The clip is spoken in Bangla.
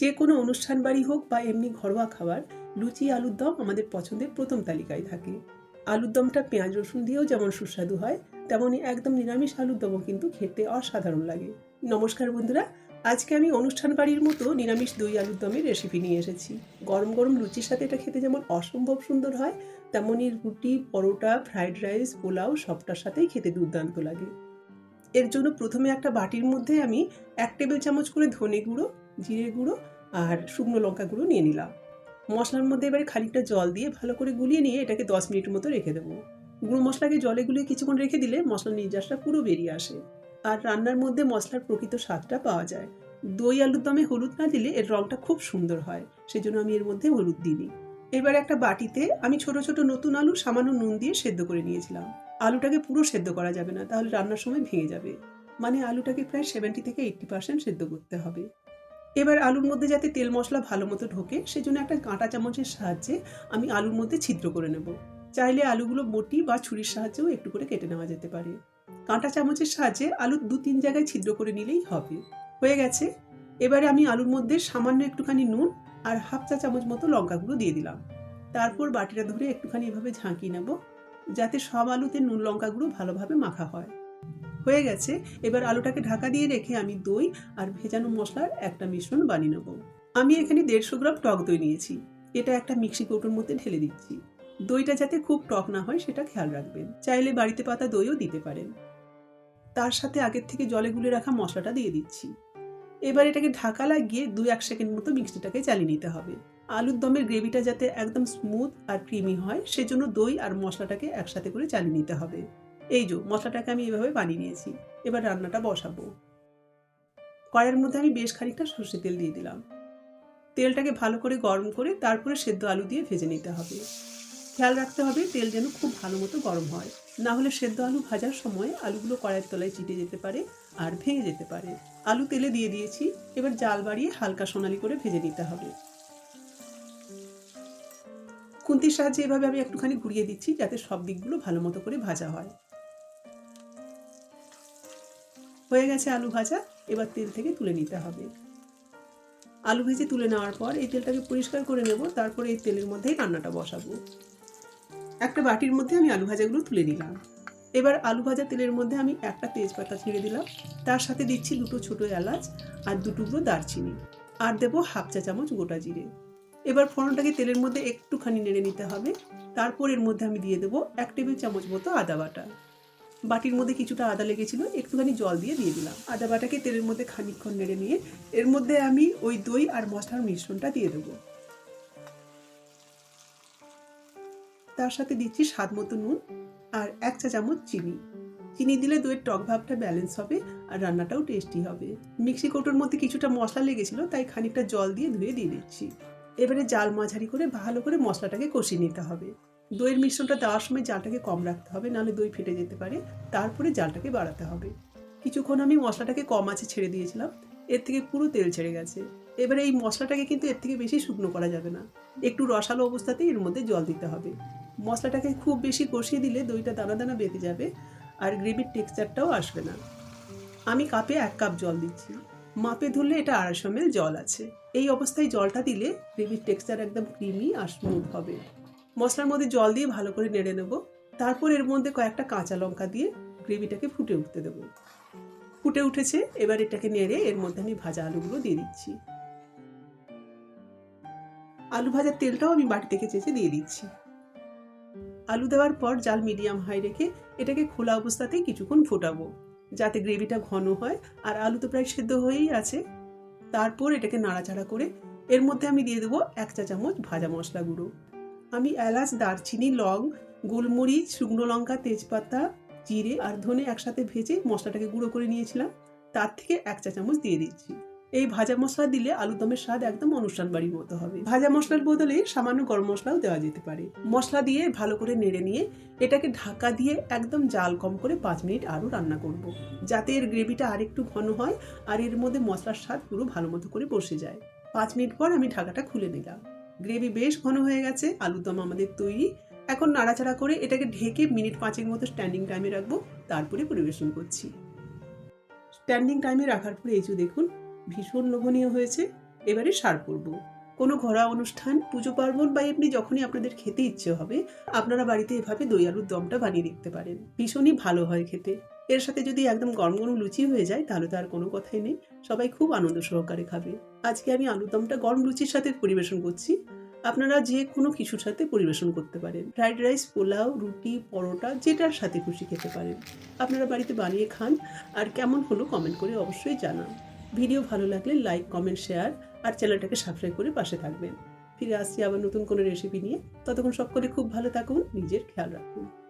যে কোনো অনুষ্ঠান বাড়ি হোক বা এমনি ঘরোয়া খাবার, লুচি, আলুর দম আমাদের পছন্দের প্রথম তালিকায় থাকে। আলুর দমটা পেঁয়াজ, রসুন দিয়েও যেমন সুস্বাদু হয় তেমনই একদম নিরামিষ আলুর দমও কিন্তু খেতে অসাধারণ লাগে। নমস্কার বন্ধুরা, আজকে আমি অনুষ্ঠান বাড়ির মতো নিরামিষ দই আলুর দমের রেসিপি নিয়ে এসেছি। গরম গরম লুচির সাথে এটা খেতে যেমন অসম্ভব সুন্দর হয় তেমনই রুটি, পরোটা ফ্রাইড রাইস পোলাও সবটার সাথেই খেতে দুর্দান্ত লাগে। এর জন্য প্রথমে একটা বাটির মধ্যে আমি এক টেবিল চামচ করে ধনে গুঁড়ো জিরে গুঁড়ো আর শুকনো লঙ্কা গুঁড়ো নিয়ে নিলাম। মশলার মধ্যে এবারে খানিকটা জল দিয়ে ভালো করে গুলিয়ে নিয়ে এটাকে দশ মিনিটের মতো রেখে দেবো। গুঁড়ো মশলাকে জলে গুলিয়ে কিছুক্ষণ রেখে দিলে মশলার নির্যাসটা পুরো বেরিয়ে আসে। আর রান্নার মধ্যে মশলার প্রকৃত স্বাদটা পাওয়া যায়। দই আলুর দমে হলুদ না দিলে এর রংটা খুব সুন্দর হয়, সেজন্য আমি এর মধ্যে হলুদ দিইনি। এবার একটা বাটিতে আমি ছোট ছোট নতুন আলু সামান্য নুন দিয়ে সেদ্ধ করে নিয়েছিলাম। আলুটাকে পুরো সেদ্ধ করা যাবে না, তাহলে রান্নার সময় ভেঙে যাবে। মানে আলুটাকে প্রায় সেভেন্টি থেকে এইট্টি পার্সেন্ট সেদ্ধ করতে হবে। এবার আলুর মধ্যে যাতে তেল মশলা ভালো মতো ঢোকে, সেজন্য একটা কাঁটা চামচের সাহায্যে আমি আলুর মধ্যে ছিদ্র করে নেব। চাইলে আলুগুলো বটি বা ছুরির সাহায্যেও একটু করে কেটে নেওয়া যেতে পারে। কাঁটা চামচের সাহায্যে আলুর দু তিন জায়গায় ছিদ্র করে নিলেই হবে। হয়ে গেছে। এবারে আমি আলুর মধ্যে সামান্য একটুখানি নুন আর হাফ চা চামচ মতো লঙ্কা গুঁড়ো দিয়ে দিলাম। তারপর বাটিটা ধরে একটুখানি এভাবে ঝাঁকিয়ে নেব, যাতে সব আলুতে নুন লঙ্কা গুঁড়ো ভালোভাবে মাখা হয়। হয়ে গেছে। এবার আলুটাকে ঢাকা দিয়ে রেখে আমি দই আর ভেজানো মশলার একটা মিশ্রণ বানিয়ে নেব। আমি এখানে দেড়শো গ্রাম টক দই নিয়েছি। এটা একটা মিক্সি কৌটোর মধ্যে ঢেলে দিচ্ছি। দইটা যাতে খুব টক না হয় সেটা খেয়াল রাখবেন। চাইলে বাড়িতে পাতা দইও দিতে পারেন। তার সাথে আগের থেকে জলে গুলে রাখা মশলাটা দিয়ে দিচ্ছি। এবার এটাকে ঢাকা লাগিয়ে দু এক সেকেন্ড মতো মিক্সিটাকে চালিয়ে নিতে হবে। আলুর দমের গ্রেভিটা যাতে একদম স্মুথ আর ক্রিমি হয়, সেজন্য দই আর মশলাটাকে একসাথে করে চালিয়ে নিতে হবে। এই যে, মশলাটাকে আমি এভাবে বানিয়ে নিয়েছি। এবার রান্নাটা বসাবো। কড়াইয়ের মধ্যে আমি বেশ খানিকটা সর্ষে তেল দিয়ে দিলাম। তেলটাকে ভালো করে গরম করে তারপরে সেদ্ধ আলু দিয়ে ভেজে নিতে হবে। খেয়াল রাখতে হবে তেল যেন খুব ভালো মতো গরম হয়। না হলে সেদ্ধ আলু ভাজার সময় আলুগুলো কড়াইয়ের তলায় চিটে যেতে পারে আর ভেঙে যেতে পারে। আলু তেলে দিয়ে দিয়েছি। এবার জাল বাড়িয়ে হালকা সোনালি করে ভেজে নিতে হবে। খুন্তির সাহায্যে এভাবে আমি একটুখানি ঘুরিয়ে দিচ্ছি যাতে সব দিকগুলো ভালো মতো করে ভাজা হয়। হয়ে গেছে আলু ভাজা, এবার তেল থেকে তুলে নিতে হবে। আলু ভেজে তুলে নেওয়ার পর এই তেলটাকে পরিষ্কার করে নেব, তারপরে এই তেলের মধ্যেই রান্নাটা বসাবো। একটা বাটির মধ্যে আমি আলু ভাজাগুলো তুলে নিলাম। এবার আলু ভাজা তেলের মধ্যে আমি একটা তেজপাতা ছেড়ে দিলাম। তার সাথে দিচ্ছি দুটো ছোটো এলাচ আর দু টুকরো দারচিনি। আর দেবো হাফ চা চামচ গোটা জিরে। এবার ফোড়নটাকে তেলের মধ্যে একটুখানি নেড়ে নিতে হবে। তারপর এর মধ্যে আমি দিয়ে দেবো এক টেবিল চামচ মতো আদা বাটা। বাটির মধ্যে কিছুটা আদা লেগেছিল, একটুখানি জল দিয়ে দিয়ে দিলাম। আদা বাটাকে তেলের মধ্যে খানিকক্ষণ নেড়ে নিয়ে, এর মধ্যে আমি ওই দই আর মশলার মিশ্রণটা দিয়ে দেবো। তার সাথে দিচ্ছি স্বাদ মতো নুন আর এক চা চামচ চিনি। চিনি দিলে দইয়ের টক ভাবটা ব্যালেন্স হবে আর রান্নাটাও টেস্টি হবে। মিক্সি কৌটোর মধ্যে কিছুটা মশলা লেগেছিল, তাই খানিকটা জল দিয়ে ধুয়ে দিয়ে দিচ্ছি। এবারে জাল মাঝারি করে ভালো করে মশলাটাকে কষিয়ে নিতে হবে। দইয়ের মিশ্রণটা দেওয়ার সময় জালটাকে কম রাখতে হবে, নাহলে দই ফেটে যেতে পারে। তারপরে জালটাকে বাড়াতে হবে। কিছুক্ষণ আমি মশলাটাকে কম আছে ছেড়ে দিয়েছিলাম, এর থেকে পুরো তেল ছেড়ে গেছে। এবারে এই মশলাটাকে কিন্তু এর থেকে বেশি শুকনো করা যাবে না। একটু রসালো অবস্থাতেই এর মধ্যে জল দিতে হবে। মশলাটাকে খুব বেশি কষিয়ে দিলে দইটা দানা দানা বেঁধে যাবে আর গ্রেভির টেক্সচারটাও আসবে না। আমি কাপে এক কাপ জল দিচ্ছি। মাপে ধরলে এটা আড়াইশো এমএল জল আছে। এই অবস্থায় জলটা দিলে গ্রেভির টেক্সচার একদম ক্রিমি আর স্মুথ হবে। মশলার মধ্যে জল দিয়ে ভালো করে নেড়ে নেব। তারপর এর মধ্যে কয়েকটা কাঁচা লঙ্কা দিয়ে গ্রেভিটাকে ফুটে উঠতে দেবো। ফুটে উঠেছে, এবার এটাকে নেড়ে এর মধ্যে আমি ভাজা আলুগুলো দিয়ে দিচ্ছি। আলু ভাজার তেলটাও আমি বাটি থেকে চেঁচে দিয়ে দিচ্ছি। আলু দেওয়ার পর জাল মিডিয়াম হাই রেখে এটাকে খোলা অবস্থাতেই কিছুক্ষণ ফোটাবো, যাতে গ্রেভিটা ঘন হয়। আর আলু তো প্রায় সেদ্ধ হয়েই আছে। তারপর এটাকে নাড়াচাড়া করে এর মধ্যে আমি দিয়ে দেবো এক চা চামচ ভাজা মশলা গুঁড়ো। আমি এলাচ, দারচিনি, লং, গোলমরিচ, শুকনো লঙ্কা, তেজপাতা, জিরে আর ধনে একসাথে ভেজে মশলাটাকে গুঁড়ো করে নিয়েছিলাম। তার থেকে এক চা চামচ দিয়ে দিচ্ছি। এই ভাজা মশলা দিলে আলু দমের স্বাদ একদম অনুষ্ঠান বাড়ির মতো হবে। ভাজা মশলার বদলে সামান্য গরম মশলাও দেওয়া যেতে পারে। মশলা দিয়ে ভালো করে নেড়ে নিয়ে এটাকে ঢাকা দিয়ে একদম জাল কম করে পাঁচ মিনিট আরও রান্না করব। যাতে এর গ্রেভিটা আরেকটু ঘন হয় আর এর মধ্যে মশলার স্বাদ পুরো ভালো মতো করে বসে যায়। পাঁচ মিনিট পর আমি ঢাকাটা খুলে নিলাম। গ্রেভি বেশ ঘন হয়ে গেছে, আলুর দম আমাদের তৈরি। এখন নাড়াচাড়া করে এটাকে ঢেকে মিনিট পাঁচের মতো স্ট্যান্ডিং টাইমে রাখব, তারপরে পরিবেশন করছি। স্ট্যান্ডিং টাইমে রাখার পরে এই যে দেখুন, ভীষণ লোভনীয় হয়েছে। এবারে সার করব। কোনো ঘরোয়া অনুষ্ঠান, পুজো পার্বণ বা এমনি যখনই আপনাদের খেতে ইচ্ছে হবে, আপনারা বাড়িতে এভাবে দই আলুর দমটা বানিয়ে দেখতে পারেন। ভীষণই ভালো হয় খেতে। এর সাথে যদি একদম গরম গরম লুচি হয়ে যায়, তাহলে তো আর কোনো কথাই নেই। সবাই খুব আনন্দ সহকারে খাবে। আজকে আমি আলুর দমটা গরম লুচির সাথে পরিবেশন করছি। আপনারা যে কোনো কিছুর সাথে পরিবেশন করতে পারেন। ফ্রাইড রাইস, পোলাও, রুটি, পরোটা, যেটার সাথে খুশি খেতে পারেন। আপনারা বাড়িতে বানিয়ে খান। আর কেমন হলো কমেন্ট করে অবশ্যই জানান। ভিডিও ভালো লাগলে লাইক কমেন্ট শেয়ার আর চ্যানেলটাকে সাবস্ক্রাইব করে পাশে থাকবেন। ফিরে আসছি আবার নতুন কোনো রেসিপি নিয়ে। ততক্ষণ সকলে খুব ভালো থাকুন, নিজের খেয়াল রাখুন।